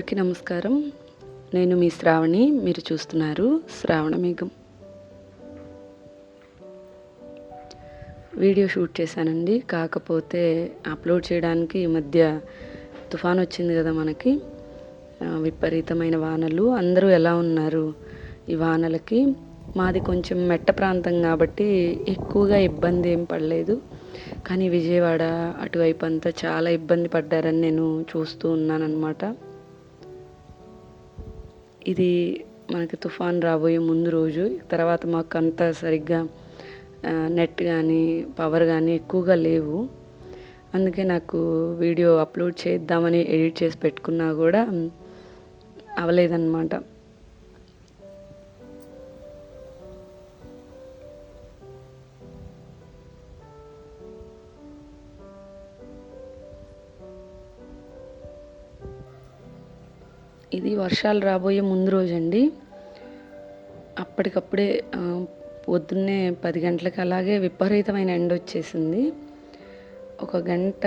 అందరికీ నమస్కారం. నేను మీ శ్రావణి మీరు చూస్తున్నారు శ్రావణ మేఘం. వీడియో షూట్ చేశానండి. కాకపోతే అప్లోడ్ చేయడానికి ఈ మధ్య తుఫాన్ వచ్చింది కదా మనకి. విపరీతమైన వానలు. అందరూ ఎలా ఉన్నారు ఈ వానలకి? మాది కొంచెం మెట్ట ప్రాంతం కాబట్టి ఎక్కువగా ఇబ్బంది ఏం పడలేదు. కానీ విజయవాడ అటువైపు అంతా చాలా ఇబ్బంది పడ్డారని నేను చూస్తూ ఉన్నానన్నమాట. ఇది మనకి తుఫాన్ రాబోయే ముందు రోజు. తర్వాత మాకు అంత సరిగ్గా నెట్ కానీ పవర్ కానీ ఎక్కువగా లేవు. అందుకే నాకు వీడియో అప్లోడ్ చేద్దామని ఎడిట్ చేసి పెట్టుకున్నా కూడా అవలేదన్నమాట. ఇది వర్షాలు రాబోయే ముందు రోజండి. అప్పటికప్పుడే పొద్దున్నే పది గంటలకు అలాగే విపరీతమైన ఎండ వచ్చేసింది. ఒక గంట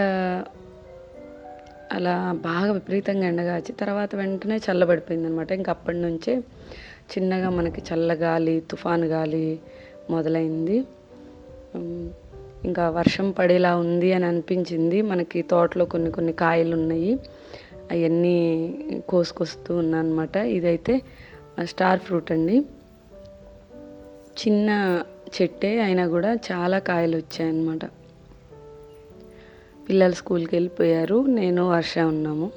అలా బాగా విపరీతంగా ఎండగాచి తర్వాత వెంటనే చల్లబడిపోయింది అనమాట ఇంక అప్పటి నుంచే చిన్నగా మనకి చల్లగాలి తుఫాను గాలి మొదలైంది. ఇంకా వర్షం పడేలా ఉంది అని అనిపించింది. మనకి తోటలో కొన్ని కొన్ని కాయలు ఉన్నాయి అవన్నీ కోసుకొస్తూ ఉన్నాను అనమాట ఇదైతే స్టార్ ఫ్రూట్ అండి. చిన్న చెట్టే అయినా కూడా చాలా కాయలు వచ్చాయన్నమాట. పిల్లలు స్కూల్కి వెళ్ళిపోయారు. నేను వర్ష ఉన్నాము.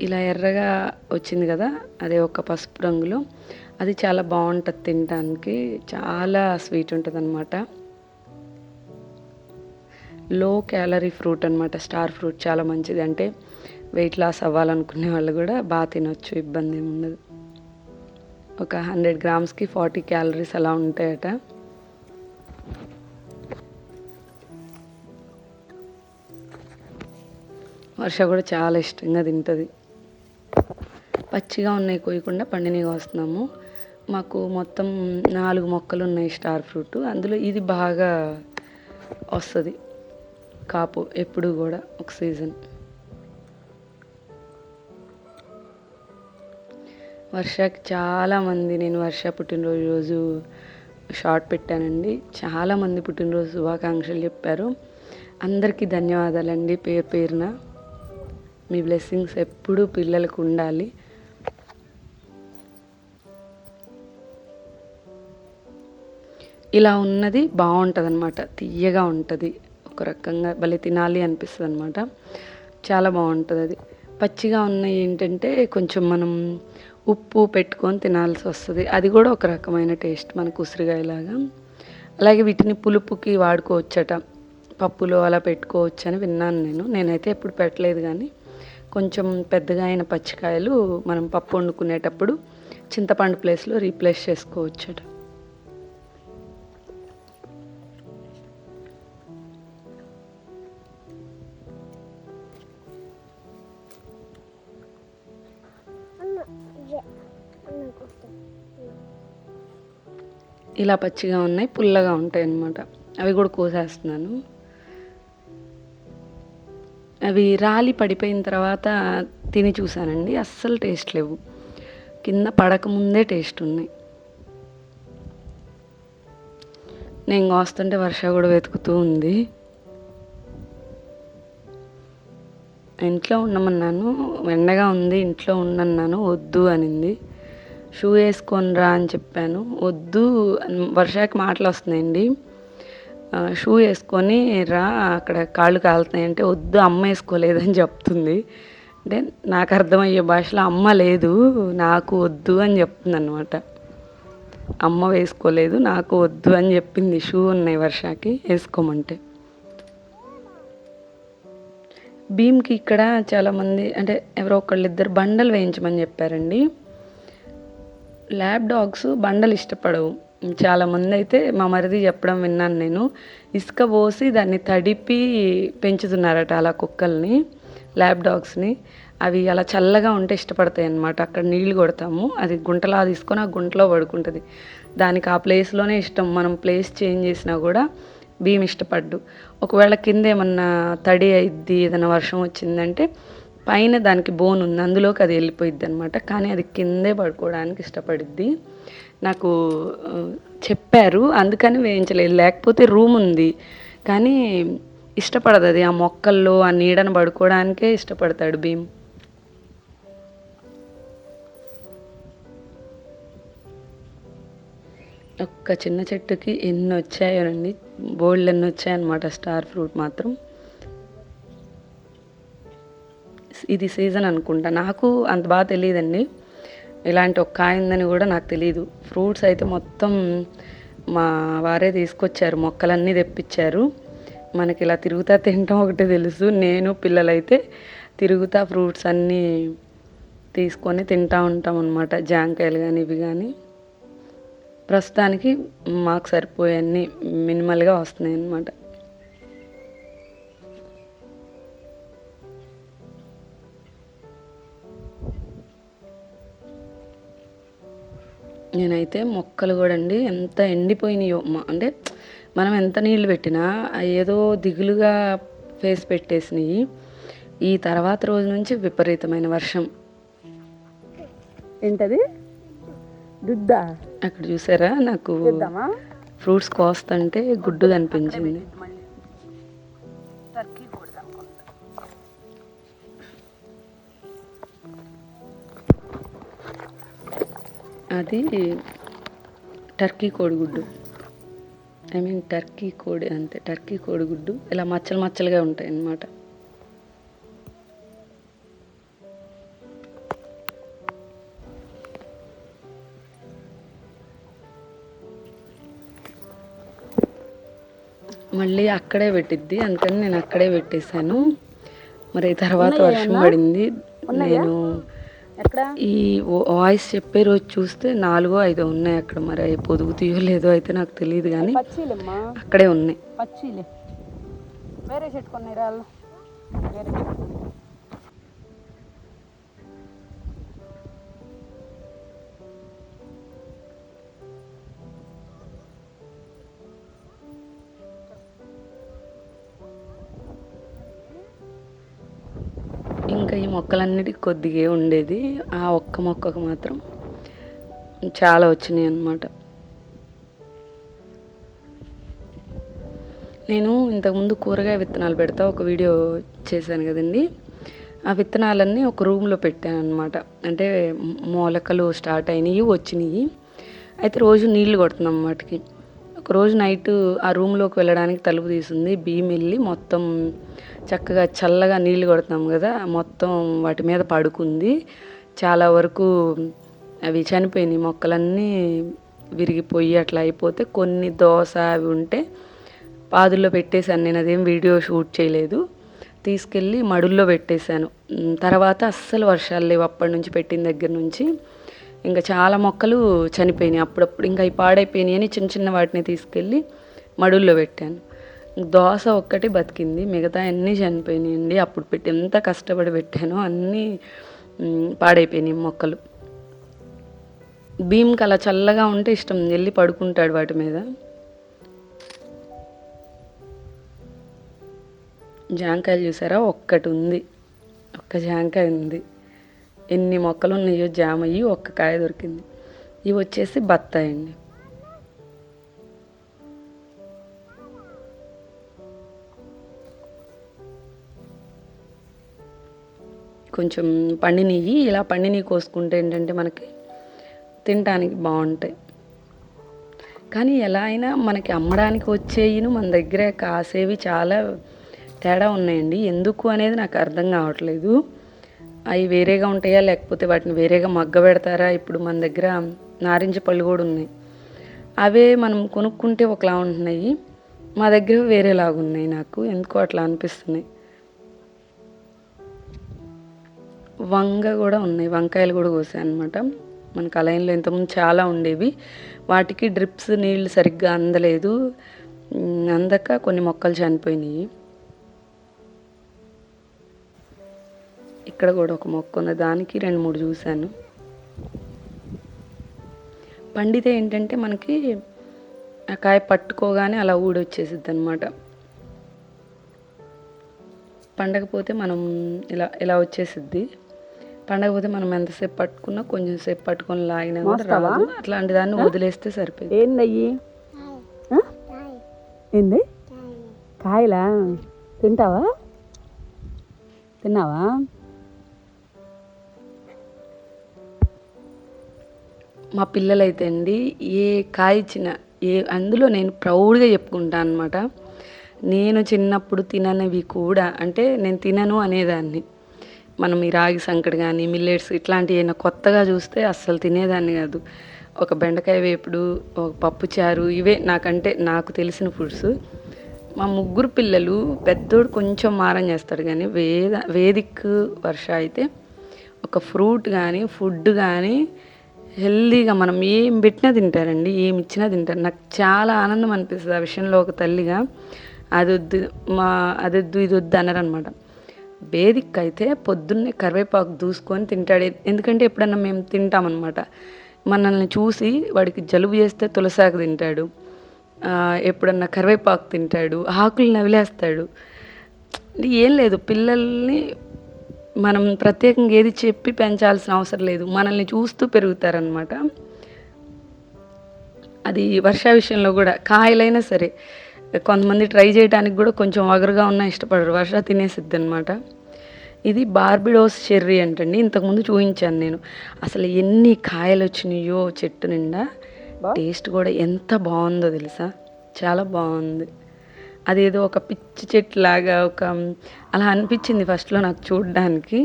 ఇలా ఎర్రగా వచ్చింది కదా అదే ఒక పసుపు రంగులో. అది చాలా బాగుంటుంది తినడానికి చాలా స్వీట్ ఉంటుంది అనమాట లో క్యాలరీ ఫ్రూట్ అనమాట స్టార్ ఫ్రూట్ చాలా మంచిది. అంటే వెయిట్ లాస్ అవ్వాలనుకునే వాళ్ళు కూడా బాగా తినొచ్చు ఇబ్బంది ఏమి ఉండదు. ఒక హండ్రెడ్ గ్రామ్స్కి ఫార్టీ క్యాలరీస్ అలా ఉంటాయట. వర్ష కూడా చాలా ఇష్టంగా తింటుంది. పచ్చిగా ఉన్నాయి కోయకుండా పండినవి వస్తున్నాము మాకు మొత్తం నాలుగు మొక్కలు ఉన్నాయి స్టార్ ఫ్రూట్. అందులో ఇది బాగా వస్తుంది. కాపు ఎప్పుడు కూడా ఒక సీజన్. వర్షకి చాలామంది నేను వర్ష పుట్టినరోజు రోజు షార్ట్ పెట్టానండి. చాలామంది పుట్టినరోజు శుభాకాంక్షలు చెప్పారు. అందరికీ ధన్యవాదాలండి పేరు పేరున. మీ బ్లెస్సింగ్స్ ఎప్పుడూ పిల్లలకు ఉండాలి. ఇలా ఉన్నది బాగుంటుంది అనమాట తీయగా ఉంటుంది. ఒక రకంగా భలే తినాలి అనిపిస్తుంది అనమాట చాలా బాగుంటుంది అది పచ్చిగా ఉన్నాయి ఏంటంటే కొంచెం మనం ఉప్పు పెట్టుకొని తినాల్సి వస్తుంది. అది కూడా ఒక రకమైన టేస్ట్ మనకు ఉసిరికాయలాగా అలాగే వీటిని పులుపుకి వాడుకోవచ్చట. పప్పులో అలా పెట్టుకోవచ్చు అని విన్నాను నేను. నేనైతే ఎప్పుడు పెట్టలేదు కానీ కొంచెం పెద్దగా అయిన పచ్చికాయలు మనం పప్పు వండుకునేటప్పుడు చింతపండు ప్లేస్లో రీప్లేస్ చేసుకోవచ్చట. ఇలా పచ్చిగా ఉన్నాయి పుల్లగా ఉంటాయి అన్నమాట. అవి కూడా కోసేస్తున్నాను. అవి రాలి పడిపోయిన తర్వాత తిని చూశానండి అస్సలు టేస్ట్ లేవు. కింద పడకముందే టేస్ట్ ఉన్నాయి. నేను కోస్తుంటే వర్ష కూడా వెతుకుతూ ఉంది. ఇంట్లో ఉండమన్నాను ఎండగా ఉంది ఇంట్లో ఉండన్నాను వద్దు అనింది. షూ వేసుకొని రా అని చెప్పాను. వద్దు వర్షాకి మాటలు వస్తున్నాయండి. షూ వేసుకొని రా అక్కడ కాళ్ళు కాలుతాయంటే వద్దు అమ్మ వేసుకోలేదని చెప్తుంది. అంటే నాకు అర్థమయ్యే భాషలో అమ్మ లేదు నాకు వద్దు అని చెప్తుంది అనమాట అమ్మ వేసుకోలేదు నాకు వద్దు అని చెప్పింది షూ ఉన్నాయి వర్షాకి వేసుకోమంటే. భీమ్కి ఇక్కడ చాలామంది అంటే ఎవరో ఒకళ్ళు ఇద్దరు బండలు వేయించమని చెప్పారండి. ల్యాబ్ డాగ్స్ బండలు ఇష్టపడవు. చాలామంది అయితే మా మరిది చెప్పడం విన్నాను నేను. ఇసుక పోసి దాన్ని తడిపి పెంచుతున్నారట అలా కుక్కల్ని ల్యాబ్ డాగ్స్ని. అవి అలా చల్లగా ఉంటే ఇష్టపడతాయి అన్నమాట. అక్కడ నీళ్ళు కొడతాము. అది గుంటలా తీసుకొని ఆ గుంటలో పడుకుంటుంది. దానికి ఆ ప్లేస్లోనే ఇష్టం. మనం ప్లేస్ చేంజ్ చేసినా కూడా భీమ్ ఇష్టపడ్డు ఒకవేళ కింద ఏమన్నా తడి అయిద్ది ఏదైనా వర్షం వచ్చిందంటే పైన దానికి బోన్ ఉంది. అందులోకి అది వెళ్ళిపోయిద్ది అనమాట కానీ అది కిందే పడుకోవడానికి ఇష్టపడిద్ది. నాకు చెప్పారు. అందుకని వేయించలేదు. లేకపోతే రూమ్ ఉంది. కానీ ఇష్టపడదు అది. ఆ మొక్కల్లో ఆ నీడను పడుకోవడానికే ఇష్టపడతాడు భీమ్. ఒక్క చిన్న చెట్టుకి ఎన్ని వచ్చాయోనండి. బోల్డ్ ఎన్ని వచ్చాయన్నమాట. స్టార్ ఫ్రూట్ మాత్రం. ఇది సీజన్ అనుకుంటా. నాకు అంత బాగా తెలియదండి. ఇలాంటి ఒక కాయ కూడా నాకు తెలియదు ఫ్రూట్స్ అయితే మొత్తం మా వారే తీసుకొచ్చారు. మొక్కలన్నీ తెప్పించారు. మనకి ఇలా తిరుగుతా తినటం ఒకటే తెలుసు. నేను పిల్లలైతే తిరుగుతా ఫ్రూట్స్ అన్నీ తీసుకొని తింటా ఉంటాం అనమాట జాంకాయలు కానీ ఇవి కానీ ప్రస్తుతానికి మాకు సరిపోయే అన్నీ మినిమల్గా వస్తున్నాయి అన్నమాట నేనైతే మొక్కలు కూడా అండి ఎంత ఎండిపోయినాయో అంటే మనం ఎంత నీళ్ళు పెట్టినా ఏదో దిగులుగా ఫేస్ పెట్టేసినాయి. ఈ తర్వాత రోజు నుంచి విపరీతమైన వర్షం. ఏంటది? దుద్దా? అక్కడ చూసారా? నాకు ఫ్రూట్స్ కోస్తుంటే గుడ్డు కనిపించింది. అది టర్కీ కోడిగుడ్డు. ఐ మీన్ టర్కీ కోడి అంతే టర్కీ కోడిగుడ్డు. ఇలా మచ్చలు మచ్చలుగా ఉంటాయి అన్నమాట మళ్ళీ అక్కడే పెట్టిద్ది అందుకని నేను అక్కడే పెట్టేశాను. మరి తర్వాత వర్షం పడింది. నేను ఈ వాయిస్ చెప్పే రోజు చూస్తే నాలుగో ఐదో ఉన్నాయి అక్కడ మరి. అవి పొదుగుతాయో లేదో అయితే నాకు తెలియదు కానీ అక్కడే ఉన్నాయి. పచ్చిలే. వేరే చెట్టు కొన్ని రాళ్ళు. వేరే మొక్కలన్నిటికి కొద్దిగా ఉండేది. ఆ ఒక్క మొక్కకు మాత్రం చాలా వచ్చినాయి అన్నమాట. నేను ఇంతకుముందు కూరగాయ విత్తనాలు పెడతా ఒక వీడియో చేశాను కదండి. ఆ విత్తనాలన్నీ ఒక రూమ్లో పెట్టాను అనమాట అంటే మొలకలు స్టార్ట్ అయినాయి వచ్చినాయి. అయితే రోజు నీళ్ళు కొడుతున్నాం వాటికి. ఒక రోజు నైట్ ఆ రూమ్లోకి వెళ్ళడానికి తలుపు తీసింది. బియ్యం వెళ్ళి మొత్తం చక్కగా చల్లగా నీళ్ళు కొడుతున్నాం కదా మొత్తం వాటి మీద పడుకుంది. చాలా వరకు అవి చనిపోయినాయి. మొక్కలన్నీ విరిగిపోయి అట్లా అయిపోతే కొన్ని దోశ అవి ఉంటే పాదుల్లో పెట్టేశాను. నేను అదేం వీడియో షూట్ చేయలేదు. తీసుకెళ్ళి మడుల్లో పెట్టేశాను. తర్వాత అస్సలు వర్షాలు లేవు. అప్పటి నుంచి పెట్టిన దగ్గర నుంచి ఇంకా చాలా మొక్కలు చనిపోయినాయి. అప్పుడప్పుడు ఇంకా అవి పాడైపోయినాయి అని చిన్న చిన్న వాటిని తీసుకెళ్ళి మడుల్లో పెట్టాను. దోశ ఒక్కటి బతికింది. మిగతా అన్నీ చనిపోయినాయండి. అప్పుడు పెట్టి ఎంత కష్టపడి పెట్టానో అన్నీ పాడైపోయినాయి మొక్కలు. భీమ్కి అలా చల్లగా ఉంటే ఇష్టం. వెళ్ళి పడుకుంటాడు వాటి మీద. జాంకాయలు చూసారా? ఒక్కటి ఉంది. ఒక్క జాంకాయ ఉంది. ఎన్ని మొక్కలు ఉన్నాయో జామ అయ్యి ఒక్క కాయ దొరికింది. ఇవి వచ్చేసి బత్తాయి అండి కొంచెం పండినవి ఇలా పండినవి కోసుకుంటే ఏంటంటే మనకి తినడానికి బాగుంటాయి. కానీ ఎలా అయినా మనకి అమ్మడానికి వచ్చేయిను మన దగ్గర కాసేవి చాలా తేడా ఉన్నాయండి. ఎందుకు అనేది నాకు అర్థం కావట్లేదు. అవి వేరేగా ఉంటాయా? లేకపోతే వాటిని వేరేగా మగ్గ పెడతారా? ఇప్పుడు మన దగ్గర నారింజ పళ్ళు కూడా ఉన్నాయి. అవే మనం కొనుక్కుంటే ఒకలా ఉంటున్నాయి. మా దగ్గర వేరేలాగా ఉన్నాయి నాకు. ఎందుకో అట్లా అనిపిస్తున్నాయి. వంగ కూడా ఉన్నాయి. వంకాయలు కూడా కోసాయి అనమాట మనకు అలైన్లో ఇంతకుముందు చాలా ఉండేవి. వాటికి డ్రిప్స్ నీళ్ళు సరిగ్గా అందలేదు. అందక కొన్ని మొక్కలు చనిపోయినాయి. ఇక్కడ కూడా ఒక మొక్క ఉంది. దానికి రెండు మూడు చూశాను. పండితే ఏంటంటే మనకి ఆ కాయ పట్టుకోగానే అలా ఊడొచ్చేసిద్ది అనమాట పండకపోతే మనం ఇలా ఇలా వచ్చేసిద్ది. పండకపోతే మనం ఎంతసేపు పట్టుకున్నా కొంచెం సేపు పట్టుకొని లాగినా కూడా రాదు. అట్లాంటి దాన్ని వదిలేస్తే సరిపోయింది ఏందయ్యి? ఏంది? కాయలా? తింటావా? తిన్నావా? మా పిల్లలైతే అండి ఏ కాయిచ్చిన ఏ అందులో నేను ప్రౌడ్గా చెప్పుకుంటాను అనమాట నేను చిన్నప్పుడు తిననివి కూడా అంటే నేను తినను అనేదాన్ని. మనం ఈ రాగి సంకటి కానీ మిల్లెట్స్ ఇట్లాంటివి ఏమైనా కొత్తగా చూస్తే అస్సలు తినేదాన్ని కాదు. ఒక బెండకాయ వేపుడు ఒక పప్పు చారు ఇవే నాకంటే నాకు తెలిసిన ఫుడ్స్. మా ముగ్గురు పిల్లలు పెద్దోడు కొంచెం మారం చేస్తాడు కానీ వేద వేదిక్ వర్ష అయితే ఒక ఫ్రూట్ కానీ ఫుడ్ కానీ హెల్దీగా మనం ఏం పెట్టినా తింటారండి ఏం ఇచ్చినా తింటారు. నాకు చాలా ఆనందం అనిపిస్తుంది ఆ విషయంలో ఒక తల్లిగా. అది వద్దు మా అది వద్దు ఇది వద్దు అనరనమాట వేదిక్ అయితే పొద్దున్నే కరివేపాకు దూసుకొని తింటాడు. ఎందుకంటే ఎప్పుడన్నా మేము తింటామన్నమాట మనల్ని చూసి వాడికి జలుబు చేస్తే తులసాకు తింటాడు. ఎప్పుడన్నా కరివేపాకు తింటాడు. ఆకులు నవిలేస్తాడు. ఏం లేదు పిల్లల్ని మనం ప్రత్యేకంగా ఏది చెప్పి పెంచాల్సిన అవసరం లేదు. మనల్ని చూస్తూ పెరుగుతారనమాట అది వర్ష విషయంలో కూడా కాయలైనా సరే కొంతమంది ట్రై చేయడానికి కూడా కొంచెం వగరుగా ఉన్నా ఇష్టపడరు. వర్ష తినేసిద్ది అనమాట ఇది బార్బిడోస్ చెర్రీ అంటండి. ఇంతకుముందు చూపించాను నేను. అసలు ఎన్ని కాయలు వచ్చినాయో చెట్టు నిండా టేస్ట్ కూడా ఎంత బాగుందో తెలుసా? చాలా బాగుంది. అదేదో ఒక పిచ్చి చెట్టు లాగా ఒక అలా అనిపించింది ఫస్ట్లో నాకు చూడడానికి.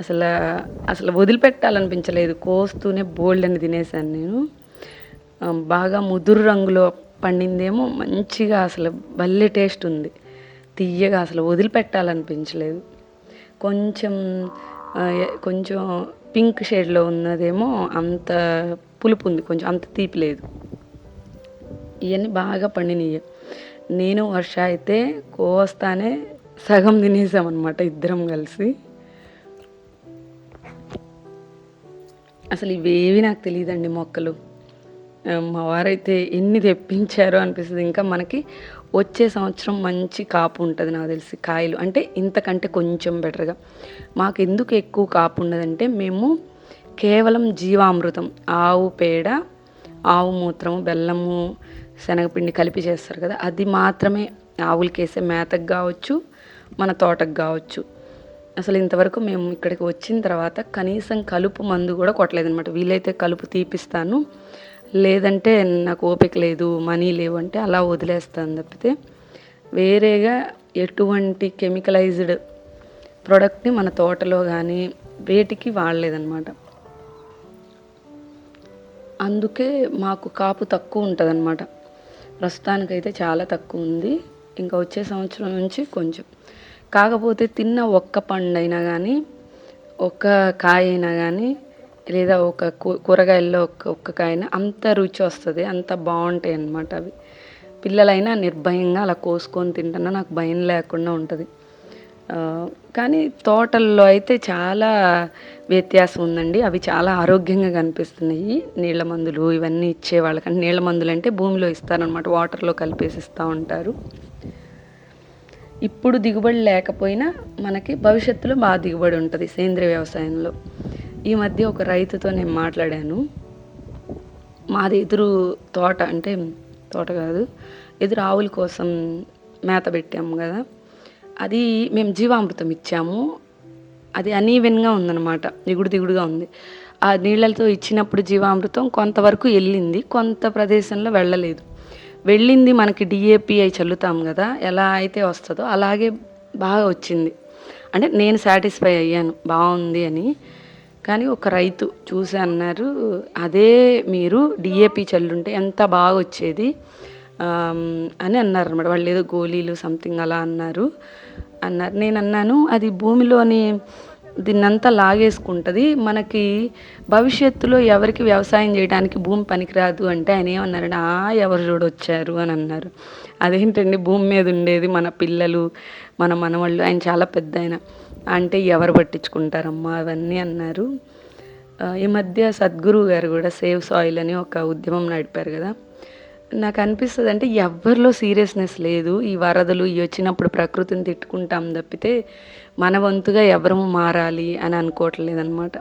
అసలు అసలు వదిలిపెట్టాలనిపించలేదు. కోస్తూనే బోల్డ్ అని తినేసాను నేను. బాగా ముదురు రంగులో పండిందేమో మంచిగా అసలు భలే టేస్ట్ ఉంది. తీయగా అసలు వదిలిపెట్టాలనిపించలేదు. కొంచెం కొంచెం పింక్ షేడ్లో ఉన్నదేమో అంత పులుపు ఉంది. కొంచెం అంత తీపి లేదు. ఇవన్నీ బాగా పండినవి నేను వర్ష అయితే కోస్తానే సగం తినేసామన్నమాట ఇద్దరం కలిసి. అసలు ఇవేవి నాకు తెలియదండి మొక్కలు. మా వారైతే ఎన్ని తెప్పించారో అనిపిస్తుంది. ఇంకా మనకి వచ్చే సంవత్సరం మంచి కాపు ఉంటుంది నాకు తెలిసి కాయలు. అంటే ఇంతకంటే కొంచెం బెటర్గా. మాకు ఎందుకు ఎక్కువ కాపు ఉండదంటే మేము కేవలం జీవామృతం ఆవు పేడ ఆవు మూత్రము బెల్లము శనగపిండి కలిపి చేస్తారు కదా అది మాత్రమే ఆవులకి వేసే మేతకు కావచ్చు మన తోటకు కావచ్చు. అసలు ఇంతవరకు మేము ఇక్కడికి వచ్చిన తర్వాత కనీసం కలుపు మందు కూడా కొట్టలేదనమాట వీలైతే కలుపు తీపిస్తాను లేదంటే నాకు ఓపిక లేదు మనీ లేవు అంటే అలా వదిలేస్తాను తప్పితే వేరేగా ఎటువంటి కెమికలైజ్డ్ ప్రోడక్ట్ని మన తోటలో కానీ వేటికి వాడలేదన్నమాట. అందుకే మాకు కాపు తక్కువ ఉంటుందనమాట ప్రస్తుతానికైతే చాలా తక్కువ ఉంది. ఇంకా వచ్చే సంవత్సరం నుంచి కొంచెం. కాకపోతే తిన్న ఒక్క పండైనా కానీ ఒక్క కాయ అయినా కానీ లేదా ఒక కూ- కూరగాయల్లో ఒక్క ఒక్క కాయన అంత రుచి వస్తుంది అంత బాగుంటాయి అన్నమాట అవి. పిల్లలైనా నిర్భయంగా అలా కోసుకొని తింటున్నా నాకు భయం లేకుండా ఉంటుంది. కానీ తోటల్లో అయితే చాలా వ్యత్యాసం ఉందండి. అవి చాలా ఆరోగ్యంగా కనిపిస్తున్నాయి. నీళ్ళ మందులు ఇవన్నీ ఇచ్చే వాళ్ళకంటే నీళ్ళ మందులు అంటే భూమిలో ఇస్తారనమాట వాటర్లో కలిపేసి ఇస్తూ ఉంటారు. ఇప్పుడు దిగుబడి లేకపోయినా మనకి భవిష్యత్తులో బాగా దిగుబడి ఉంటుంది సేంద్రియ వ్యవసాయంలో. ఈ మధ్య ఒక రైతుతో నేను మాట్లాడాను. మాది ఎదురు తోట అంటే తోట కాదు. ఎదురు ఆవుల కోసం మేత పెట్టాము కదా. అది మేము జీవామృతం ఇచ్చాము. అది అనీవెన్గా ఉందన్నమాట. దిగుడు దిగుడుగా ఉంది. ఆ నీళ్ళతో ఇచ్చినప్పుడు జీవామృతం కొంతవరకు వెళ్ళింది. కొంత ప్రదేశంలో వెళ్ళలేదు. వెళ్ళింది మనకి డిఏపిఐ అయి చల్లుతాం కదా ఎలా అయితే వస్తుందో అలాగే బాగా వచ్చింది. అంటే నేను సాటిస్ఫై అయ్యాను. బాగుంది అని. కానీ ఒక రైతు చూసి అన్నారు అదే మీరు డిఏపి చల్లుంటే ఎంత బాగా వచ్చేది? అని అన్నారు అనమాట వాళ్ళు ఏదో గోళీలు సంథింగ్ అలా అన్నారు. అన్నారు. నేను అన్నాను అది భూమిలోని దీన్నంతా లాగేసుకుంటుంది మనకి భవిష్యత్తులో ఎవరికి వ్యవసాయం చేయడానికి భూమి పనికిరాదు అంటే ఆయన ఏమన్నారంటే ఆ ఎవరు చూడొచ్చారు అని అన్నారు. అదేంటండి భూమి మీద ఉండేది మన పిల్లలు మన మనవాళ్ళు ఆయన చాలా పెద్ద ఆయన. అంటే ఎవరు పట్టించుకుంటారమ్మా అవన్నీ అన్నారు. ఈ మధ్య సద్గురువు గారు కూడా సేవ్ సాయిల్ అని ఒక ఉద్యమం నడిపారు కదా. నాకు అనిపిస్తుంది అంటే ఎవ్వరిలో సీరియస్నెస్ లేదు. ఈ వరదలు ఇవి వచ్చినప్పుడు ప్రకృతిని తిట్టుకుంటాం తప్పితే మన వంతుగా ఎవరము మారాలి అని అనుకోవట్లేదు అనమాట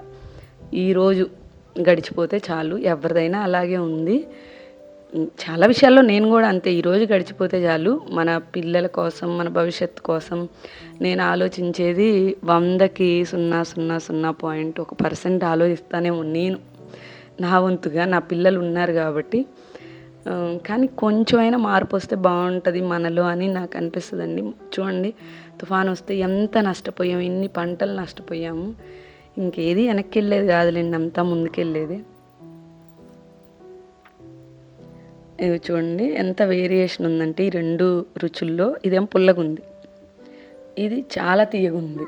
ఈరోజు గడిచిపోతే చాలు ఎవరిదైనా అలాగే ఉంది. చాలా విషయాల్లో నేను కూడా అంతే ఈరోజు గడిచిపోతే చాలు. మన పిల్లల కోసం మన భవిష్యత్తు కోసం నేను ఆలోచించేది వందకి సున్నా సున్నా సున్నా పాయింట్ ఒక పర్సెంట్ ఆలోచిస్తానే నేను. నా వంతుగా నా పిల్లలు ఉన్నారు కాబట్టి కానీ కొంచెమైనా మార్పు వస్తే బాగుంటుంది మనలో అని నాకు అనిపిస్తుందండి. చూడండి తుఫాన్ వస్తే ఎంత నష్టపోయాము ఎన్ని పంటలు నష్టపోయాము. ఇంకేది వెనక్కి వెళ్ళేది కాదులేండి అంతా ముందుకెళ్ళేది. ఇది చూడండి ఎంత వేరియేషన్ ఉందంటే ఈ రెండు రుచుల్లో ఇదేం పుల్లగుంది. ఇది చాలా తీయగుంది.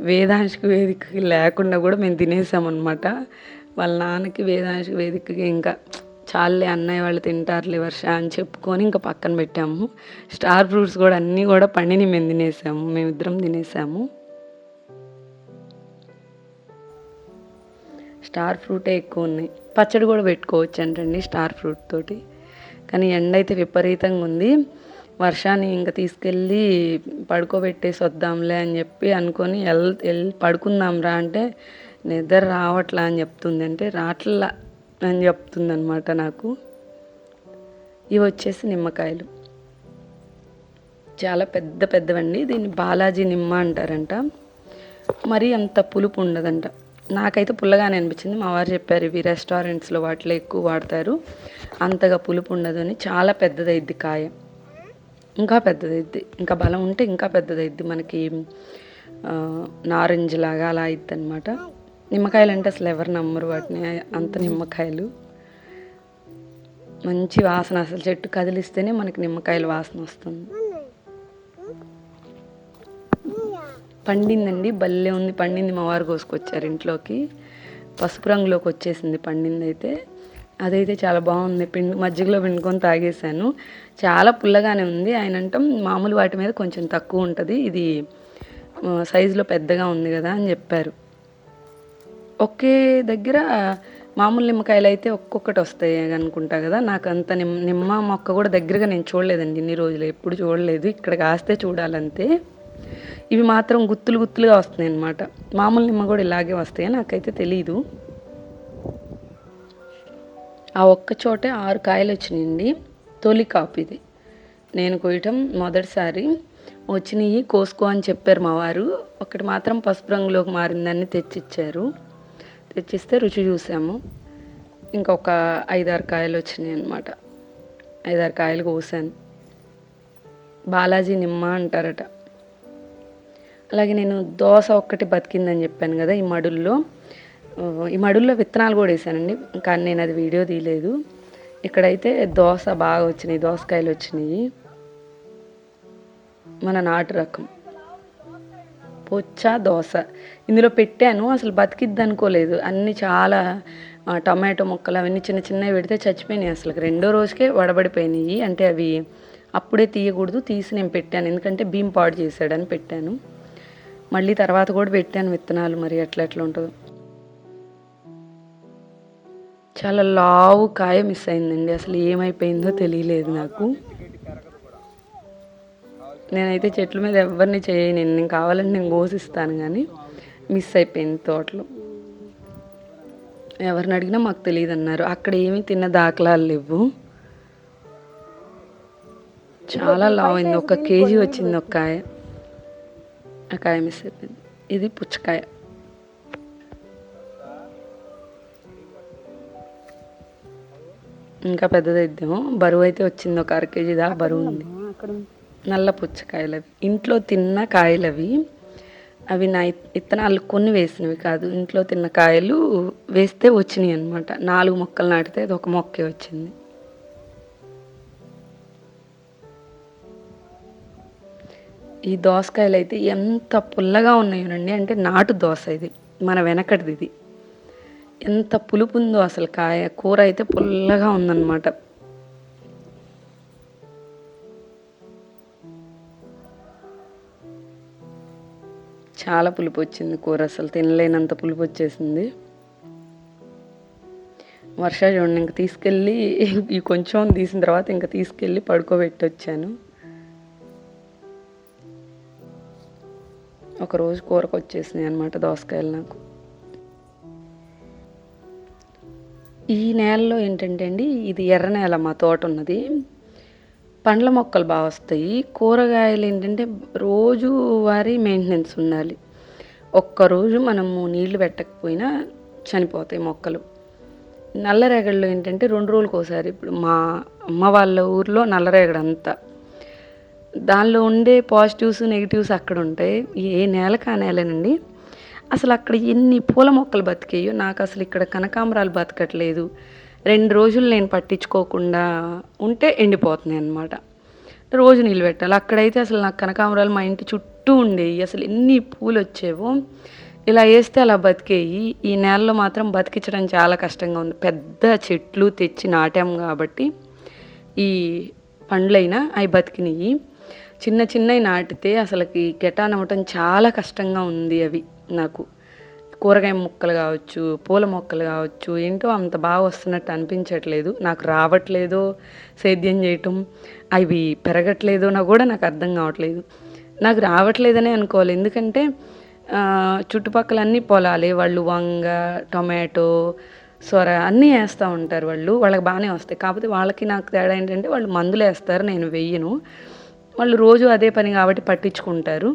వేదాంశకు వేదికకి లేకుండా కూడా మేము తినేసామన్నమాట. వాళ్ళ నాన్నకి వేదాంశకు వేదికకి ఇంకా చాలే అన్నయ్య వాళ్ళు తింటారులే వర్ష అని చెప్పుకొని ఇంకా పక్కన పెట్టాము. స్టార్ ఫ్రూట్స్ కూడా అన్నీ కూడా పండిని మేము తినేసాము. మేమిద్దరం తినేసాము. స్టార్ ఫ్రూటే ఎక్కువ ఉన్నాయి. పచ్చడి కూడా పెట్టుకోవచ్చు అంటండి స్టార్ ఫ్రూట్ తోటి. కానీ ఎండ అయితే విపరీతంగా ఉంది. వర్షాన్ని ఇంకా తీసుకెళ్ళి పడుకోబెట్టేసి వద్దాంలే అని చెప్పి అనుకొని ఎల్ పడుకుందాం రా అంటే నిద్ర రావట్లా అని చెప్తుంది. అంటే రాట్లా అని చెప్తుందనమాట నాకు. ఇవి వచ్చేసి నిమ్మకాయలు. చాలా పెద్ద పెద్దవండి. దీన్ని బాలాజీ నిమ్మ అంటారంట. మరీ అంత పులుపు ఉండదంట. నాకైతే పుల్లగానే అనిపించింది. మా వారు చెప్పారు ఇవి రెస్టారెంట్స్లో వాటిలో ఎక్కువ వాడతారు. అంతగా పులుపు ఉండదు అని. చాలా పెద్దదైద్ది కాయ. ఇంకా పెద్దదైద్ది. ఇంకా బలం ఉంటే ఇంకా పెద్దదైద్ది. మనకి నారింజ్ లాగా అలా అయిద్ది అనమాట నిమ్మకాయలు అంటే అసలు ఎవరు నమ్మరు వాటిని. అంత నిమ్మకాయలు. మంచి వాసన. అసలు చెట్టు కదిలిస్తేనే మనకి నిమ్మకాయల వాసన వస్తుంది. పండిందండి. భలే ఉంది. పండింది మా వారు కోసుకొచ్చారు ఇంట్లోకి. పసుపు రంగులోకి వచ్చేసింది పండింది అయితే అదైతే చాలా బాగుంది. పిండి మజ్జిగలో పిండుకొని తాగేశాను. చాలా పుల్లగానే ఉంది. ఆయన అంటాం మామూలు వాటి మీద కొంచెం తక్కువ ఉంటుంది. ఇది సైజులో పెద్దగా ఉంది కదా అని చెప్పారు. ఒకే దగ్గర మామూలు నిమ్మకాయలు అయితే ఒక్కొక్కటి వస్తాయి అనుకుంటా కదా. నాకు అంత నిమ్ నిమ్మ మొక్క కూడా దగ్గరగా నేను చూడలేదండి ఇన్ని రోజులు. ఎప్పుడు చూడలేదు. ఇక్కడ కాస్తే చూడాలంతే. ఇవి మాత్రం గుత్తులు గుత్తులుగా వస్తున్నాయి అన్నమాట. మామూలు నిమ్మ కూడా ఇలాగే వస్తాయి? నాకైతే తెలీదు. ఆ ఒక్క చోటే ఆరు కాయలు వచ్చినాయండి. తొలి కాపు ఇది. నేను కొయ్యటం మొదటిసారి. వచ్చినాయి కోసుకో అని చెప్పారు మా వారు. ఒకటి మాత్రం పసుపు రంగులోకి మారిందని తెచ్చిచ్చారు. తెప్పించిస్తే రుచి చూసాము. ఇంకొక ఐదారు కాయలు వచ్చినాయి అనమాట ఐదారు కాయలు కోసాను. బాలాజీ నిమ్మ అంటారట. అలాగే నేను దోశ ఒక్కటి బతికిందని చెప్పాను కదా ఈ మడుల్లో. ఈ మడుల్లో విత్తనాలు కూడా వేసానండి. కానీ నేను అది వీడియో తీయలేదు. ఇక్కడైతే దోశ బాగా వచ్చినాయి దోసకాయలు వచ్చినాయి. మన నాటు రకం. పొచ్చ దోశ. ఇందులో పెట్టాను అసలు బతికిద్ది అనుకోలేదు అన్నీ చాలా టమాటో ముక్కలు అవన్నీ చిన్న చిన్నవి పెడితే చచ్చిపోయినాయి అసలు. రెండో రోజుకే వడబడిపోయినాయి. అంటే అవి అప్పుడే తీయకూడదు తీసి నేను పెట్టాను. ఎందుకంటే భీమ్ పాడు చేశాడని పెట్టాను. మళ్ళీ తర్వాత కూడా పెట్టాను విత్తనాలు మరి ఎట్లా ఎట్లా ఉంటుందో. చాలా లావు కాయ మిస్ అయిందండి. అసలు ఏమైపోయిందో తెలియలేదు నాకు. నేనైతే చెట్ల మీద ఎవరిని చేయను. నేను కావాలంటే నేను కోసిస్తాను కానీ మిస్ అయిపోయింది తోటలో. ఎవరిని అడిగినా మాకు తెలియదు అన్నారు. అక్కడ ఏమీ తిన్న దాఖలాలు లేవు. చాలా లావు అయింది. ఒక కేజీ వచ్చింది ఒక కాయ. ఆ కాయ మిస్ అయిపోయింది. ఇది పుచ్చకాయ. ఇంకా పెద్దదైద్దేమో. బరువు అయితే వచ్చింది. ఒక అర కేజీ దాకా బరువు ఉంది. అక్కడ నల్ల పుచ్చకాయలు అవి ఇంట్లో తిన్న కాయలు అవి అవి నా ఇత్తనాలు కొన్ని వేసినవి కాదు. ఇంట్లో తిన్న కాయలు వేస్తే వచ్చినాయి అనమాట నాలుగు మొక్కలు నాటితే అది ఒక మొక్కే వచ్చింది. ఈ దోసకాయలు అయితే ఎంత పుల్లగా ఉన్నాయోనండి అంటే నాటు దోస ఇది. మన వెనకటిది ఇది. ఎంత పులుపు ఉందో అసలు కాయ. కూర అయితే పుల్లగా ఉందన్నమాట. చాలా పులుపు వచ్చింది కూర అసలు తినలేనంత పులుపు వచ్చేసింది వర్ష చూడండి ఇంక తీసుకెళ్ళి ఈ కొంచెం తీసిన తర్వాత ఇంకా తీసుకెళ్ళి పడుకోబెట్టి వచ్చాను ఒకరోజు కూరకు వచ్చేసినాయి అనమాట దోసకాయలు నాకు. ఈ నేలలో ఏంటంటే అండి ఇది ఎర్ర నేల మా తోట ఉన్నది. పండ్ల మొక్కలు బాగా వస్తాయి. కూరగాయలు ఏంటంటే రోజువారీ మెయింటెనెన్స్ ఉండాలి. ఒక్కరోజు మనము నీళ్ళు పెట్టకపోయినా చనిపోతాయి మొక్కలు. నల్లరేగడిలో ఏంటంటే రెండు రోజులకు ఒకసారి ఇప్పుడు మా అమ్మ వాళ్ళ ఊర్లో నల్లరేగడి అంతా. దానిలో ఉండే పాజిటివ్స్ నెగిటివ్స్ అక్కడ ఉంటాయి. ఏ నేలకు ఆ నేలనండి. అసలు అక్కడ ఎన్ని పూల మొక్కలు బతికేయో నాకు అసలు ఇక్కడ కనకాంబరాలు బతకట్లేదు. రెండు రోజులు నేను పట్టించుకోకుండా ఉంటే ఎండిపోతున్నాయి అన్నమాట. రోజు నిలబెట్టాలి అక్కడైతే అసలు నాకు కనకాంబరాలు మా ఇంటి చుట్టూ ఉండేవి. అసలు ఎన్ని పూలు వచ్చేవో. ఇలా వేస్తే అలా బతికేయి. ఈ నేలలో మాత్రం బతికించడం చాలా కష్టంగా ఉంది. పెద్ద చెట్లు తెచ్చి నాటాం కాబట్టి ఈ పండ్లైనా అవి బతికినాయి చిన్న చిన్నవి నాటితే అసలుకి గెటాన్ అవ్వటం చాలా కష్టంగా ఉంది అవి నాకు. కూరగాయ మొక్కలు కావచ్చు పూల మొక్కలు కావచ్చు ఏంటో అంత బాగా వస్తున్నట్టు అనిపించట్లేదు. నాకు రావట్లేదో సేద్యం చేయటం అవి పెరగట్లేదో నా కూడా నాకు అర్థం కావట్లేదు. నాకు రావట్లేదనే అనుకోవాలి. ఎందుకంటే చుట్టుపక్కల అన్ని పొలాలే వాళ్ళు వంగ టొమాటో సొర అన్నీ వేస్తూ ఉంటారు వాళ్ళు. వాళ్ళకి బాగానే వస్తాయి. కాకపోతే వాళ్ళకి నాకు తేడా ఏంటంటే వాళ్ళు మందులు వేస్తారు. నేను వెయ్యను వాళ్ళు రోజు అదే పని కాబట్టి పట్టించుకుంటారు.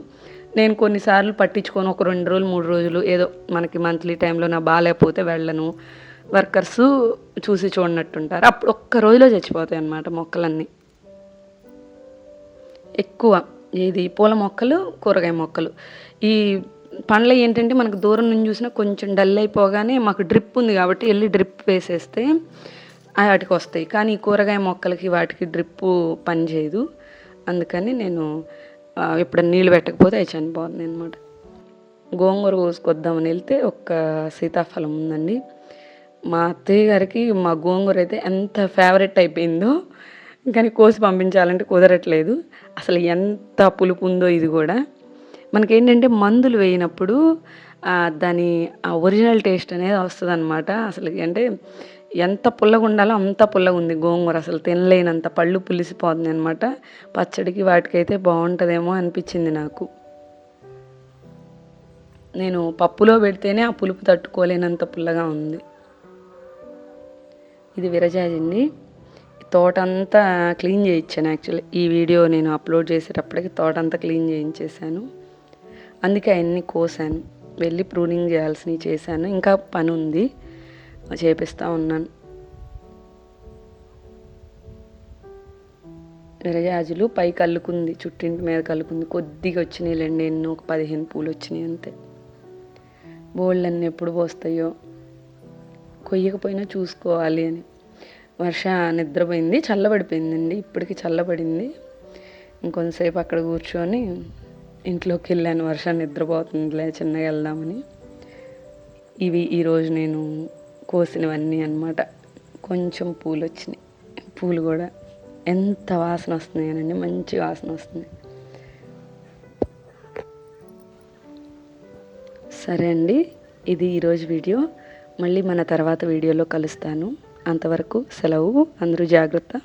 నేను కొన్నిసార్లు పట్టించుకొని. ఒక రెండు రోజులు మూడు రోజులు ఏదో మనకి మంత్లీ టైంలో నా బాగాలేకపోతే వెళ్ళను. వర్కర్స్ చూసి చూడనట్టుంటారు. అప్పుడు ఒక్క రోజులో చచ్చిపోతాయి అన్నమాట మొక్కలన్నీ. ఎక్కువ ఇది పూల మొక్కలు కూరగాయ మొక్కలు. ఈ పండ్లు ఏంటంటే మనకు దూరం నుంచి చూసినా కొంచెం డల్ అయిపోగానే మాకు డ్రిప్ ఉంది కాబట్టి వెళ్ళి డ్రిప్ వేసేస్తే వాటికి వస్తాయి. కానీ కూరగాయ మొక్కలకి వాటికి డ్రిప్పు పనిచేయదు. అందుకని నేను ఎప్పుడైనా నీళ్ళు పెట్టకపోతే అవి చనిపోతుంది అనమాట గోంగూర కోసుకొద్దామని వెళ్తే ఒక్క సీతాఫలం ఉందండి. మా అత్తయ్య గారికి మా గోంగూర అయితే ఎంత ఫేవరెట్ అయిపోయిందో కానీ కోసి పంపించాలంటే కుదరట్లేదు. అసలు ఎంత పులుపు ఉందో ఇది కూడా. మనకేంటంటే మందులు వేయినప్పుడు దాని ఆ ఒరిజినల్ టేస్ట్ అనేది వస్తుంది అనమాట అసలు అంటే ఎంత పుల్లగా ఉండాలో అంత పుల్లగా ఉంది గోంగూర. అసలు తినలేనంత పళ్ళు పులిసిపోతుంది అనమాట పచ్చడికి వాటికైతే బాగుంటుందేమో అనిపించింది నాకు. నేను పప్పులో పెడితేనే ఆ పులుపు తట్టుకోలేనంత పుల్లగా ఉంది. ఇది విరజాజండి తోట అంతా క్లీన్ చేయించాను యాక్చువల్లీ. ఈ వీడియో నేను అప్లోడ్ చేసేటప్పటికి తోట అంతా క్లీన్ చేయించేసాను అందుకే అవన్నీ కోసాను. వెళ్ళి ప్రూనింగ్ చేయాల్సినవి చేశాను. ఇంకా పని ఉంది చేపిస్తూ ఉన్నాను. విరజాజులు పై కలుకుంది చుట్టింటి మీద కలుకుంది కొద్దిగా వచ్చినాయిలేండి ఎన్నో ఒక పదిహేను పూలు వచ్చినాయి అంతే. బోళ్ళన్నీ ఎప్పుడు పోస్తాయో? కొయ్యకపోయినా చూసుకోవాలి అని. వర్ష నిద్రపోయింది చల్లబడిపోయిందండి. ఇప్పటికి చల్లబడింది. ఇంకొంతసేపు అక్కడ కూర్చొని ఇంట్లోకి వెళ్ళాను. వర్ష నిద్రపోతుందిలే చిన్నగా వెళ్దామని. ఇవి ఈరోజు నేను కోసినవన్నీ అన్నమాట. కొంచెం పూలు వచ్చినాయి పూలు కూడా ఎంత వాసన వస్తున్నాయనండి మంచి వాసన వస్తుంది సరే అండి. ఇది ఈరోజు వీడియో. మళ్ళీ మన తర్వాత వీడియోలో కలుస్తాను. అంతవరకు సెలవు. అందరూ జాగ్రత్త.